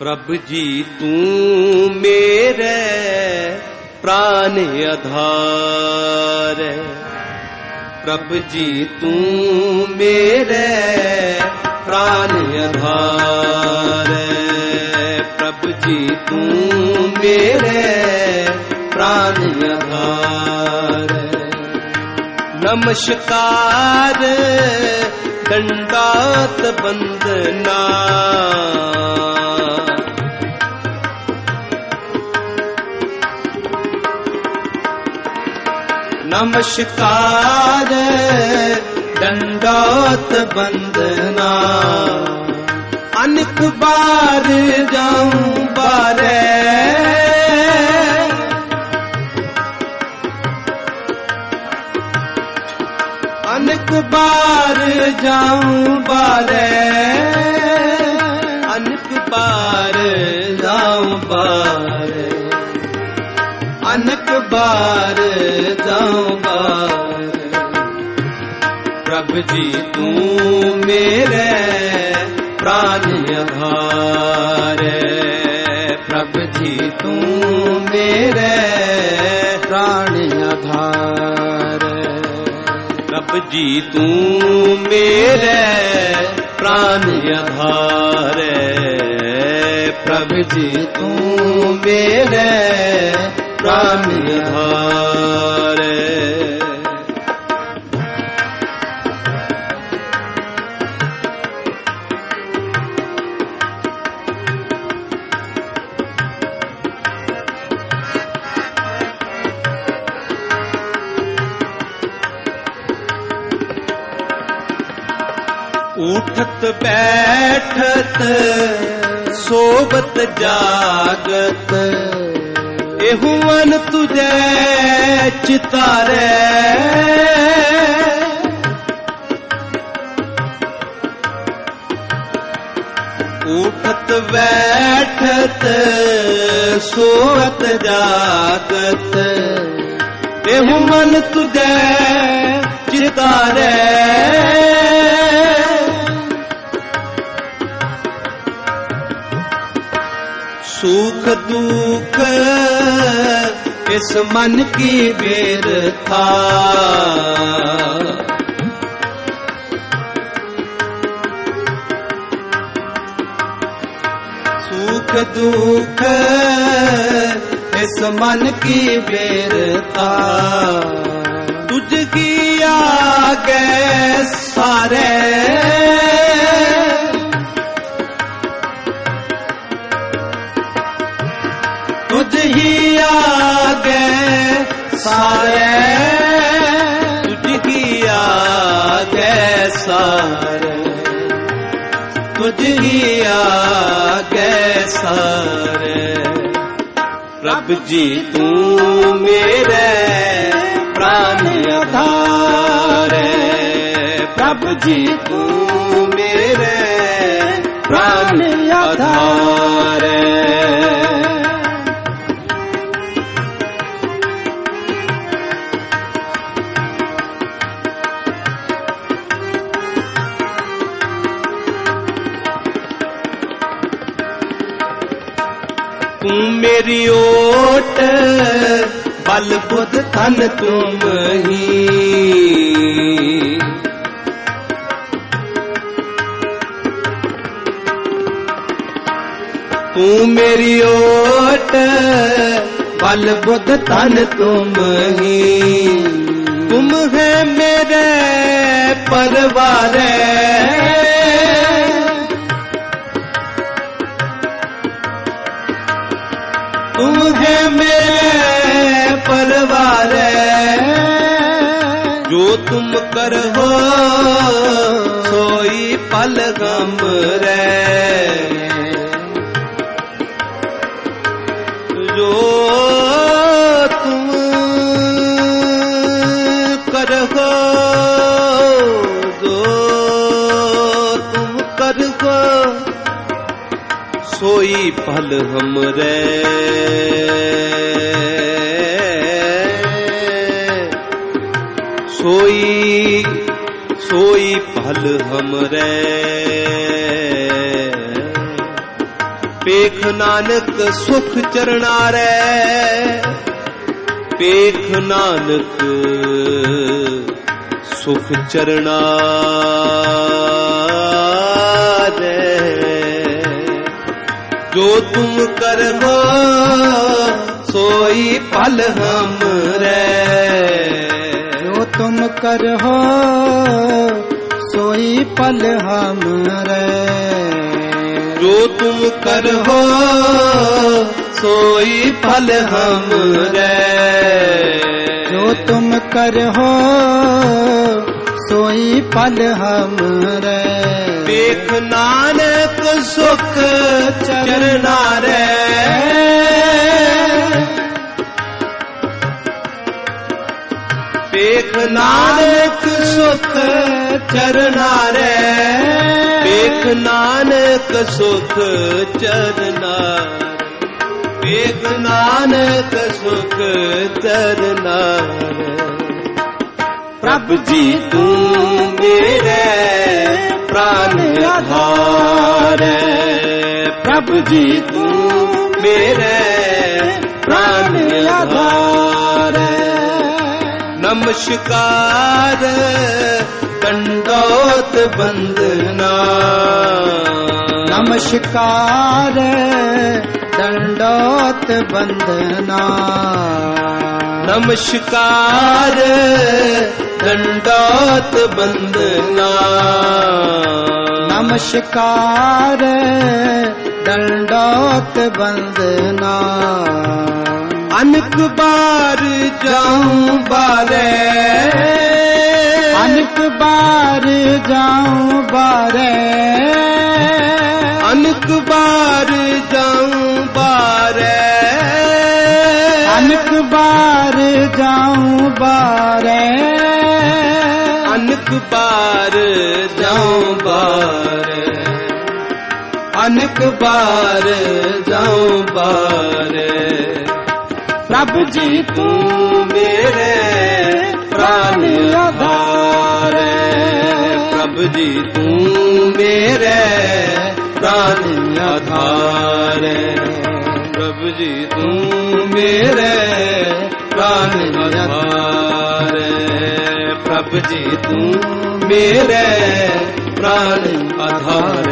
ਪ੍ਰਭ ਜੀ, ਤੂੰ ਮੇਰੇ ਪ੍ਰਾਨ ਆਧਾਰ। ਪ੍ਰਭ ਜੀ, ਤੂੰ ਮੇਰੇ ਪ੍ਰਾਨ ਆਧਾਰ। ਪ੍ਰਭ ਜੀ, ਤੂੰ ਮੇਰੇ ਪ੍ਰਾਨ ਆਧਾਰ। ਨਮਸਕਾਰ, ਦੰਡਾਤ ਬੰਦਨਾ ਨਮਸਕਾਰ ਦੰਡਾਤ ਬੰਦਨਾ ਅਨਕ ਬਾਰ ਜਾਉ ਬਾਰੇ ਅਨਕ ਬਾਰ ਜਾਉ ਬਾਰੇ ਪ੍ਰਭ ਜੀ ਤੂੰ ਮੇਰੇ ਪ੍ਰਾਨ ਆਧਾਰ। ਪ੍ਰਭ ਜੀ ਤੂੰ ਮੇਰੇ ਪ੍ਰਾਨ ਆਧਾਰ। ਪ੍ਰਭ ਜੀ ਤੂੰ ਮੇਰੇ ਪ੍ਰਾਨ ਆਧਾਰ। ਪ੍ਰਭ ਜੀ ਤੂੰ ਮੇਰੇ ਪ੍ਰਾਨ ਆਧਾਰ। ਉਠਤ ਬੈਠਤ ਸੋਬਤ ਜਾਗਤ। ਇਹੋ ਮਨ ਤੁਝੇ ਚਿਤਾਰੇ। ਉਠਤ ਬੈਠਤ ਸੋਵਤ ਜਾਗਤ। ਇਹੋ ਮਨ ਤੁਝੇ ਚਿਤਾਰੇ। ਸੁਖ ਦੁਖ ਇਸ ਮਨ ਕੀ ਬੇਰਥਾ ਸੁਖ ਦੁਖ ਇਸ ਮਨ ਕੀ ਬੇਰਥਾ ਤੁਝ ਕੀ ਆਗੇ ਸਾਰੇ ਪਿਆਰ ਤੁਧ ਹੀ ਆਗੇ ਸਾਰੇ ਰੱਬ ਜੀ ਤੂੰ ਮੇਰੇ ਪ੍ਰਾਨ ਆਧਾਰੇ ਪ੍ਰਭ ਜੀ ਤੂੰ ਮੇਰੇ ਪ੍ਰਾਨ ਆਧਾਰੇ ਤੂੰ ਮੇਰੀ ਓਟ, ਬਲ ਬੁੱਧ ਤਨ ਤੂੰ ਮਹੀ। ਤੂੰ ਮੇਰੀ ਓਟ, ਬਲ ਬੁੱਧ ਤਨ ਤੂੰ ਮਹੀ। ਤੁਮ ਹੈ ਮੇਰੇ ਪਰਵਾਰੇ ਵਾਰੇ ਜੋ ਤੁਮ ਕਰਹੋ, ਸੋਈ ਪਲ ਗਮ ਰੈ ਜੋ ਤੁਮ ਕਰਹੋ, ਜੋ ਤੁਮ ਕਰਹੋ, ਸੋਈ ਪਲ ਹਮ ਰੈ ਸੋਈ ਸੋਈ ਭਲ ਹਮਰੇ। ਪੇਖ ਨਾਨਕ ਸੁਖ ਚਰਨਾਰੇ ਪੇਖ ਨਾਨਕ ਸੁਖ ਚਰਨਾਰੇ ਜੋ ਤੁਮ ਕਰਵਾ ਸੋਈ ਭਲ ਹਮਰੇ। कर हो सोई पल हमरे जो तुम कर हो सोई पल हमरे जो तुम कर हो सोई पल हमरे देख नानक सुख चरनारे ਵੇਖ ਨਾਨਕ ਸੁਖ ਚਰਨਾਰੇ ਵੇਖ ਨਾਨਕ ਸੁਖ ਚਰਨਾਰੇ ਵੇਖ ਨਾਨਕ ਸੁਖ ਚਰਨਾਰੇ ਪ੍ਰਭ ਜੀ ਤੂੰ ਮੇਰੇ ਪ੍ਰਾਨ ਆਧਾਰ ਪ੍ਰਭ ਜੀ ਤੂੰ ਮੇਰੇ ਪ੍ਰਾਨ ਆਧਾਰ ਨਮਸਕਾਰ ਕੰਡੋਤ ਬੰਦਨਾ ਨਮਸਕਾਰ ਦੰਡੋਤ ਬੰਦਨਾ ਨਮਸਕਾਰ ਦੰਡੋਤ ਬੰਦਨਾ ਨਮਸਕਾਰ ਦੰਡੋਤ ਬੰਦਨਾ ਅਨਕ ਬਾਰ ਜਾਉਂ ਬਾਰੇ। ਅਨਕ ਬਾਰ ਜਾਉ ਬਾਰੇ। ਅਨਕ ਬਾਰ ਜਾਉ ਬਾਰੇ। ਅਨਕ ਬਾਰ ਜਾਉ ਬਾਰੇ। ਅਨਕ ਬਾਰ ਜਾਉ ਬਾਰੇ। ਅਨਕ ਬਾਰ ਜਾਉ ਬਾਰੇ। ਰੱਬ ਜੀ ਤੂੰ ਜੀ ਤੂੰ ਮੇਰੇ ਪ੍ਰਾਨ ਆਧਾਰ ਪ੍ਰਭ ਜੀ ਤੂੰ ਮੇਰੇ ਪ੍ਰਾਨ ਆਧਾਰ।